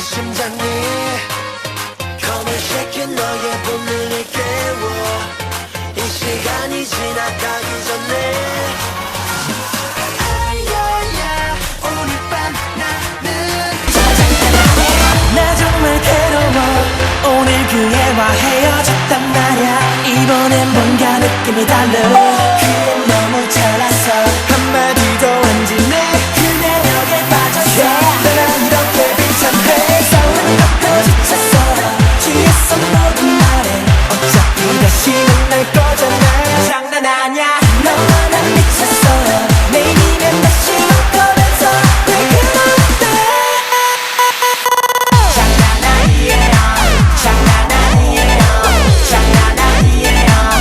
심장이 검을 새긴 너의 본능을 깨워 이 시간이 지나가기 전에 아야야 오늘 밤 나는 나 정말 괴로워 오늘 그 애와 헤어졌단 말야 이번엔 뭔가 느낌이 달라 그엔 너무 잘났어